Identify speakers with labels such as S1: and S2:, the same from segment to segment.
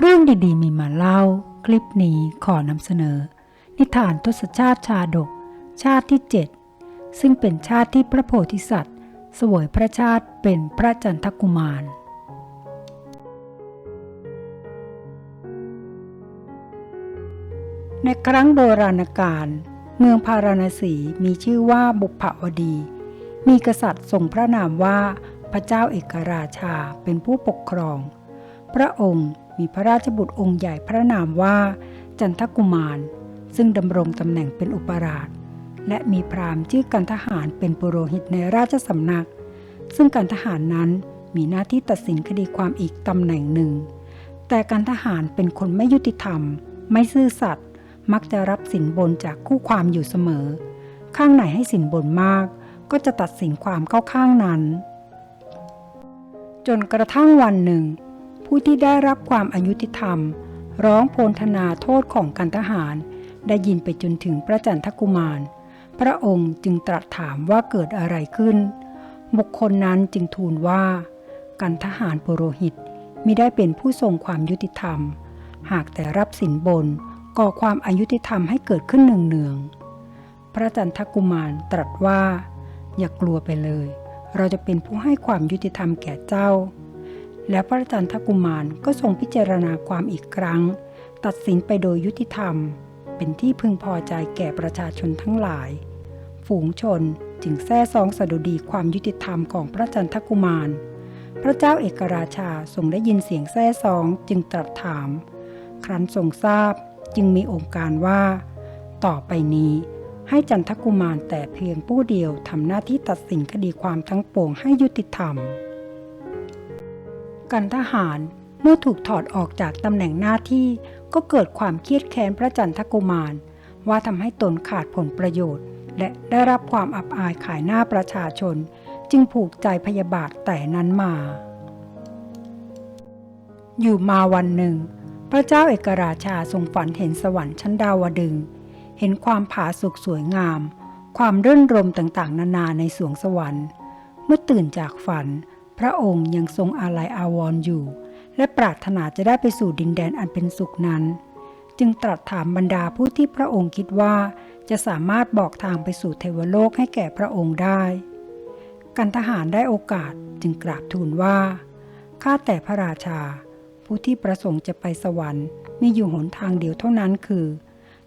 S1: เรื่องดีๆ มีมาเล่า คลิปนี้ขอนำเสนอ นิทานทศชาติชาดก ชาติที่ 7 ซึ่งเป็นชาติที่พระโพธิสัตว์ สวยพระชาติเป็นพระจันทกุมาร ในครั้งโบราณกาลเมืองพาราณสีมีชื่อว่าบุพวดี มีกษัตริย์ทรงพระนามว่าพระเจ้าเอกราชาเป็นผู้ปกครอง พระองค์ มีพระราชบุตรองค์ใหญ่พระนามว่า จันทกุมาร ซึ่งดำรงตำแหน่งเป็นอุปราช และมีพราหมณ์ชื่อกันทหารเป็นปุโรหิตในราชสำนัก ซึ่งการทหารนั้นมีหน้าที่ตัดสินคดีความอีกตำแหน่งหนึ่ง แต่การทหารเป็นคนไม่ยุติธรรม ไม่ซื่อสัตย์ มักจะรับสินบนจากคู่ความอยู่เสมอ ข้างไหนให้สินบนมาก ก็จะตัดสินความเข้าข้างนั้น จนกระทั่งวันหนึ่ง ผู้ที่ได้รับความอายุติธรรม ร้องโพลธนาโทษของการทหาร ได้ยินไปจนถึงพระจันทกุมาร พระองค์จึงตรัสถามว่าเกิดอะไรขึ้น บุคคลนั้นจึงทูลว่า กันทหารปุโรหิตมิได้เป็นผู้ทรงความยุติธรรม หากแต่รับสินบนก่อความอายุติธรรมให้เกิดขึ้นเนืองๆพระจันทกุมารตรัสว่า อย่ากกลัวไปเลย เราจะเป็นผู้ให้ความยุติธรรมแก่เจ้า แล้วพระจันทกุมารก็ทรงพิจารณาความอีกครั้ง ตัดสินไปโดยยุติธรรม เป็นที่พึงพอใจแก่ประชาชนทั้งหลาย ฝูงชนจึงแท้ซองสะดุดีความยุติธรรมของพระจันทกุมาร พระเจ้าเอกราชาทรงได้ยินเสียงแท้ซองจึงตรัสถาม ครั้นทรงทราบจึงมีองค์การว่า ต่อไปนี้ให้จันทกุมารแต่เพียงผู้เดียวทำหน้าที่ตัดสินคดีความทั้งปวงให้ยุติธรรม กันทหาร เมื่อถูกถอดออกจากตำแหน่งหน้าที่ก็เกิดความเครียดแค้นพระจันทกุมาร ว่าทำให้ตนขาดผลประโยชน์ และได้รับความอับอายขายหน้าประชาชน จึงผูกใจพยาบาทแต่นั้นมา อยู่มาวันหนึ่ง พระเจ้าเอกราชาทรงฝันเห็นสวรรค์ชั้นดาวดึง เห็นความผาสุกสวยงาม ความรื่นรมต่างๆ นานาในสวงสวรรค์ เมื่อตื่นจากฝัน พระองค์ยังทรงอาลัยอาวรณ์อยู่ และปรารถนาจะได้ไปสู่ดินแดนอันเป็นสุขนั้น จึงตรัสถามบรรดาผู้ที่พระองค์คิดว่าจะสามารถบอกทางไปสู่เทวโลกให้แก่พระองค์ได้ กันทหารได้โอกาสจึงกราบทูลว่า ข้าแต่พระราชา ผู้ที่ประสงค์จะไปสวรรค์มีอยู่หนทางเดียวเท่านั้นคือ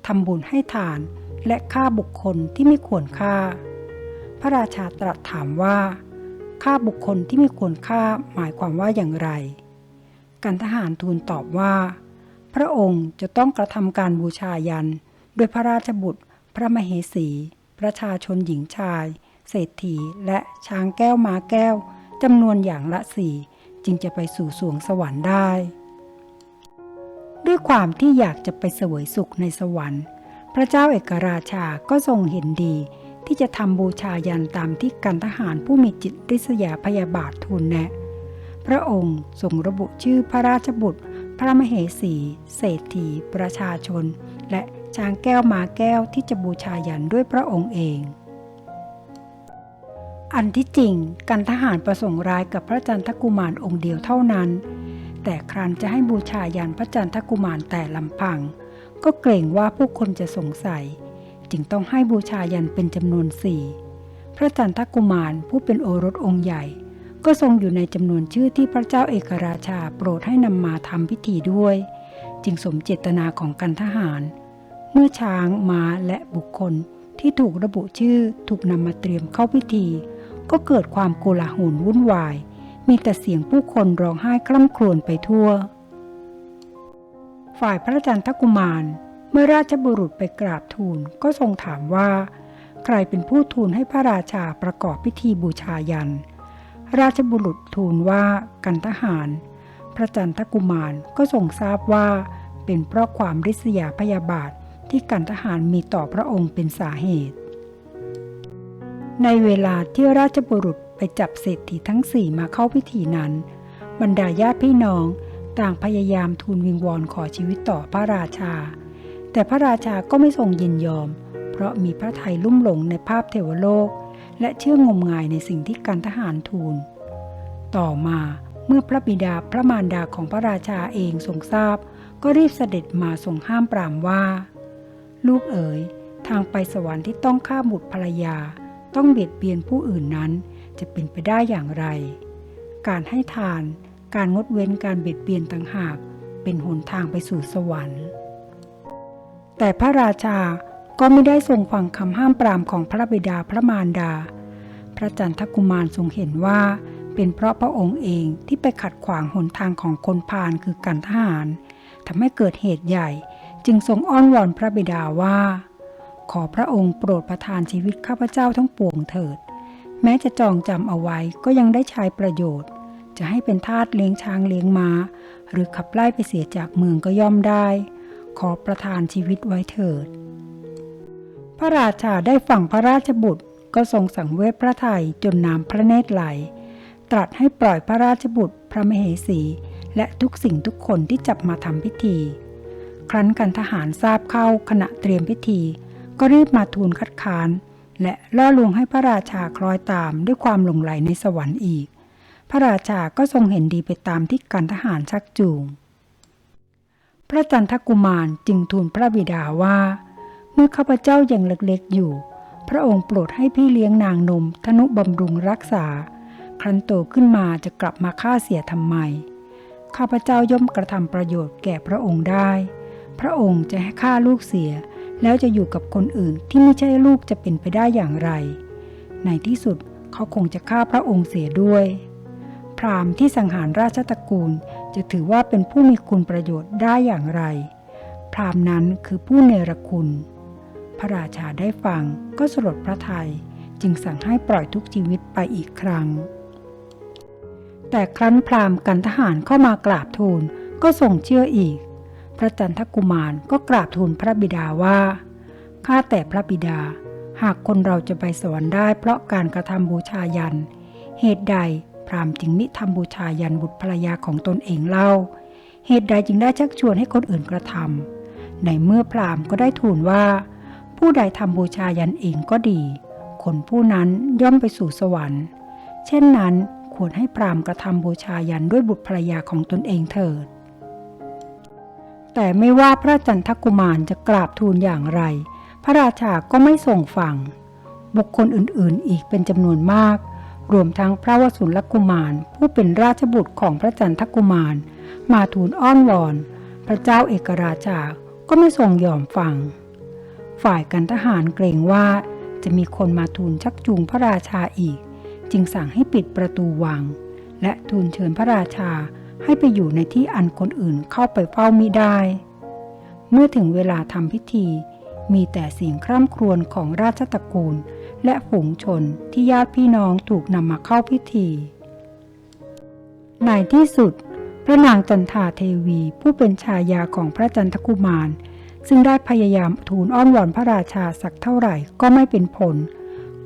S1: ทำบุญให้ทานและฆ่าบุคคลที่ไม่ควรฆ่า พระราชาตรัสถามว่า ฆ่าบุคคลที่ไม่ควรฆ่าหมายความว่าอย่างไร กันทหารทูลตอบว่า พระองค์จะต้องกระทำการบูชายันโดยพระราชบุตร พระมเหสี ประชาชนหญิงชาย เศรษฐีและช้างแก้วม้าแก้วจำนวนอย่างละสี่จึงจะไปสู่สวงสวรรค์ได้ ด้วยความที่อยากจะไปเสวยสุขในสวรรค์ พระเจ้าเอกราชาก็ทรงเห็นดี ที่จะทำบูชายันตามที่กันทหารผู้มีจิตริษยาพยาบาททูลแนะ พระองค์ทรงระบุชื่อพระราชบุตร พระมเหสี เศรษฐี ประชาชน และช้างแก้วมาแก้วที่จะบูชายันด้วยพระองค์เอง อันที่จริงกันทหารประสงค์ร้ายกับพระจันทกุมารองค์เดียวเท่านั้น แต่ครั้นจะให้บูชายันพระจันทกุมารแต่ลำพัง ก็เกรงว่าผู้คนจะสงสัย จึงต้องให้บูชายันเป็นจำนวนสี่พระจันทกุมารผู้เป็นโอรสองค์ใหญ่ ก็ทรงอยู่ในจำนวนชื่อที่พระเจ้าเอกราชาโปรดให้นำมาทำพิธีด้วย จึงสมเจตนาของกันทหาร เมื่อช้างม้าและบุคคลที่ถูกระบุชื่อถูกนำมาเตรียมเข้าพิธี ก็เกิดความโกลาหลวุ่นวาย มีแต่เสียงผู้คนร้องไห้คร่ำครวญไปทั่ว ฝ่ายพระจันทกุมาร เมื่อราชบุรุษไปกราบทูลก็ทรงถามว่า ใครเป็นผู้ทูลให้พระราชาประกอบพิธีบูชายัน ราชบุรุษทูลว่ากันทหาร พระจันทกุมารก็ทรงทราบว่า เป็นเพราะความริษยาพยาบาทที่กันทหารมีต่อพระองค์เป็นสาเหตุ ในเวลาที่ราชบุรุษไปจับเศรษฐีทั้งสี่มาเข้าพิธีนั้น บรรดาญาติพี่น้องต่างพยายามทูลวิงวอนขอชีวิตต่อพระราชา แต่พระราชาก็ไม่ทรงยินยอม เพราะมีพระทัยลุ่มหลงในภาพเทวโลก และเชื่องมงายในสิ่งที่การทหารทูล ต่อมาเมื่อพระบิดาพระมารดาของพระราชาเองทรงทราบ ก็รีบเสด็จมาทรงห้ามปรามว่า ลูกเอ๋ยทางไปสวรรค์ที่ต้องฆ่าบุตรภรรยา ต้องเบียดเบียนผู้อื่นนั้นจะเป็นไปได้อย่างไร การให้ทาน การงดเว้นการเบียดเบียนต่างหาก เป็นหนทางไปสู่สวรรค์ แต่พระราชาก็ไม่ได้ทรงฟังคำห้ามปรามของพระบิดาพระมารดา พระจันทกุมารทรงเห็นว่า เป็นเพราะพระองค์เองที่ไปขัดขวางหนทางของคนพาลคือการทหารทำให้เกิดเหตุใหญ่ จึงทรงอ้อนวอนพระบิดาว่า ขอพระองค์โปรดประทานชีวิตข้าพเจ้าทั้งปวงเถิด แม้จะจองจำเอาไว้ก็ยังได้ใช้ประโยชน์ จะให้เป็นทาสเลี้ยงช้างเลี้ยงม้า หรือขับไล่ไปเสียจากเมืองก็ย่อมได้ ขอประทานชีวิตไว้เถิด พระราชาได้ฟังพระราชบุตรก็ทรงสังเวชพระทัยจนน้ำพระเนตรไหล ตรัสให้ปล่อยพระราชบุตรพระมเหสี และทุกสิ่งทุกคนที่จับมาทำพิธี ครั้นกันทหารทราบเข้าขณะเตรียมพิธี ก็รีบมาทูลคัดค้าน และล่อลวงให้พระราชาคล้อยตามด้วยความหลงไหลในสวรรค์อีก พระราชาก็ทรงเห็นดีไปตามที่กันทหารชักจูง พระจันทกุมารจึงทูลพระบิดาว่า เมื่อข้าพเจ้ายังเล็กๆอยู่ พระองค์โปรดให้พี่เลี้ยงนางนมทนุบำรุงรักษา ครั้นโตขึ้นมาจะกลับมาฆ่าเสียทำไม ข้าพเจ้าย่อมกระทำประโยชน์แก่พระองค์ได้ พระองค์จะให้ฆ่าลูกเสีย แล้วจะอยู่กับคนอื่นที่ไม่ใช่ลูกจะเป็นไปได้อย่างไร ในที่สุดเขาคงจะฆ่าพระองค์เสียด้วย พราหมณ์ที่สังหารราชตระกูล จะถือว่าเป็นผู้มีคุณประโยชน์ได้อย่างไร พราหมณ์นั้นคือผู้เนรคุณ พระราชาได้ฟังก็สลดพระทัยจึงสั่งให้ปล่อยทุกชีวิตไปอีกครั้ง แต่ครั้นพราหมณ์กันทหารเข้ามากราบทูลก็ทรงเชื่ออีก พระจันทกุมารก็กราบทูลพระบิดาว่าข้าแต่พระบิดา หากคนเราจะไปสวรรค์ได้เพราะการกระทำบูชายัน เหตุใด พราหมณ์จึงมิทำบูชายันบุตรภรรยาของตนเองเล่า เหตุใดจึงได้ชักชวนให้คนอื่นกระทำในเมื่อพราหมณ์ก็ได้ทูลว่า ผู้ใดทำบูชายันเองก็ดี คนผู้นั้นย่อมไปสู่สวรรค์ เช่นนั้นควรให้พราหมณ์กระทำบูชายันด้วยบุตรภรรยาของตนเองเถิด แต่ไม่ว่าพระจันทกุมารจะกราบทูลอย่างไร พระราชาก็ไม่ส่งฟังบุคคลอื่นๆ อีกเป็นจำนวนมาก รวมทั้งพระวสุลกุมาร ผู้เป็นราชบุตรของพระจันทกุมาร มาทูลอ้อนวอน พระเจ้าเอกราชาก็ไม่ทรงยอมฟัง ฝ่ายกันทหารเกรงว่าจะมีคนมาทูลชักจูงพระราชาอีก จึงสั่งให้ปิดประตูวัง และทูลเชิญพระราชาให้ไปอยู่ในที่อันคนอื่นเข้าไปเฝ้ามิได้ เมื่อถึงเวลาทำพิธี มีแต่เสียงคร่ำครวญของราชตระกูล และฝูงชนที่ญาติพี่น้องถูกนำมาเข้าพิธี ในที่สุด พระนางจันทาเทวีผู้เป็นชายาของพระจันทกุมาร ซึ่งได้พยายามทูลอ้อนวอนพระราชาสักเท่าไหร่ก็ไม่เป็นผล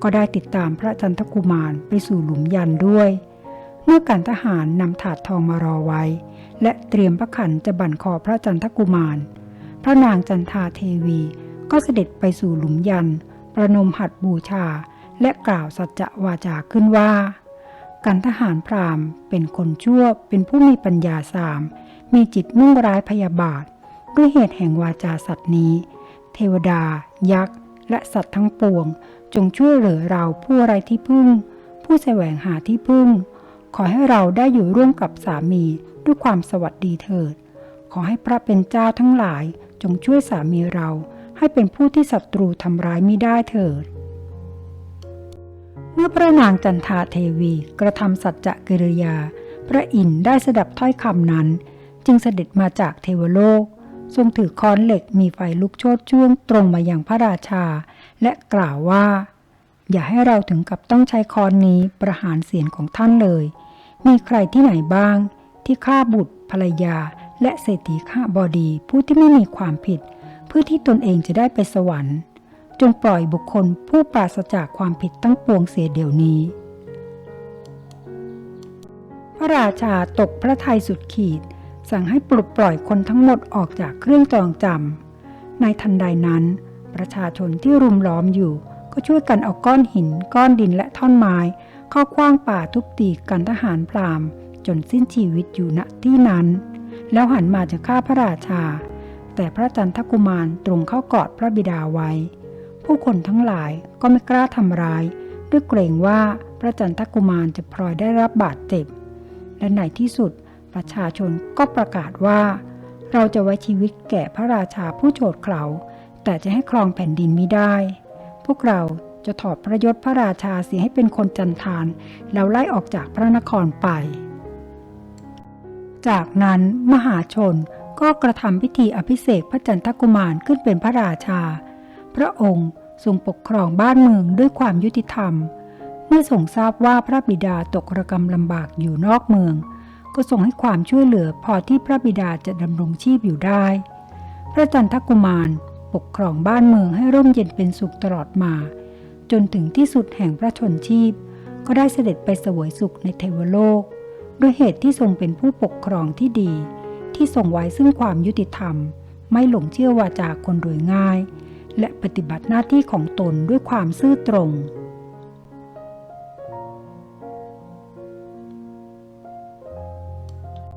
S1: ก็ได้ติดตามพระจันทกุมารไปสู่หลุมยันด้วย เมื่อการทหารนำถาดทองมารอไว้ และเตรียมพระขันจะบั่นคอพระจันทกุมาร พระนางจันทาเทวีก็เสด็จไปสู่หลุมยัน ประนมหัดบูชา และกล่าวสัจจะวาจาขึ้นว่า กันทหารพราหมณ์เป็นคนชั่วเป็นผู้มีปัญญาสาม มีจิตมุ่งร้ายพยาบาท ด้วยเหตุแห่งวาจาสัตว์นี้ เทวดา ยักษ์ และสัตว์ทั้งปวง จงช่วยเหลือเราผู้ไร้ที่พึ่ง ผู้แสวงหาที่พึ่ง ขอให้เราได้อยู่ร่วมกับสามีด้วยความสวัสดีเถิด ขอให้พระเป็นเจ้าทั้งหลายจงช่วยสามีเรา ให้เป็นผู้ที่ศัตรูทำร้ายมิได้เถิด เมื่อพระนางจันทาเทวีกระทำสัจจะกิริยา พระอินทร์ได้สดับถ้อยคำนั้น จึงเสด็จมาจากเทวโลก ทรงถือค้อนเหล็กมีไฟลุกโชนช่วงตรงมาอย่างพระราชา และกล่าวว่า อย่าให้เราถึงกับต้องใช้ค้อนนี้ประหารเสียนของท่านเลย มีใครที่ไหนบ้าง ที่ฆ่าบุตรภรรยาและเศรษฐีข้าบอดีผู้ที่ไม่มีความผิด พื่อที่ตนเองจะได้ไปสวรรค์ จงปล่อยบุคคลผู้ปราศจากความผิดตั้งปวงเสียเดี๋ยวนี้ พระราชาตกพระทัยสุดขีด สั่งให้ปลดปล่อยคนทั้งหมดออกจากเครื่องจองจำในทันใดนั้น ประชาชนที่รุมล้อมอยู่ ก็ช่วยกันเอาก้อนหิน ก้อนดินและท่อนไม้ข้าคว้างป่าทุบตีกันทหารพรามจนสิ้นชีวิตอยู่ณที่นั้น แล้วหันมาจะฆ่าพระราชา แต่พระจันทกุมารตรงเข้ากอดพระบิดาไว้ ผู้คนทั้งหลายก็ไม่กล้าทำร้าย ด้วยเกรงว่าพระจันทกุมารจะพลอยได้รับบาดเจ็บ และในที่สุดประชาชนก็ประกาศว่า เราจะไว้ชีวิตแก่พระราชาผู้โฉดเขลาแต่จะให้ครองแผ่นดินไมิได้ พวกเราจะถอดพระยศพระราชาเสียให้เป็นคนจันทาน แล้วไล่ออกจากพระนครไป จากนั้นมหาชน ก็กระทำพิธีอภิเษกพระจันทกุมารขึ้นเป็นพระราชา พระองค์ทรงปกครองบ้านเมืองด้วยความยุติธรรม เมื่อทรงทราบว่าพระบิดาตกระกรรมลำบากอยู่นอกเมือง ก็ทรงให้ความช่วยเหลือพอที่พระบิดาจะดำรงชีพอยู่ได้ พระจันทกุมารปกครองบ้านเมืองให้ร่มเย็นเป็นสุขตลอดมา จนถึงที่สุดแห่งพระชนชีพ ก็ได้เสด็จไปสวยสุขในเทวโลก ด้วยเหตุที่ทรงเป็นผู้ปกครองที่ดี ที่ส่งไว้ซึ่งความยุติธรรม ไม่หลงเชื่อวาจาคนโดยง่าย และปฏิบัติหน้าที่ของตนด้วยความซื่อตรง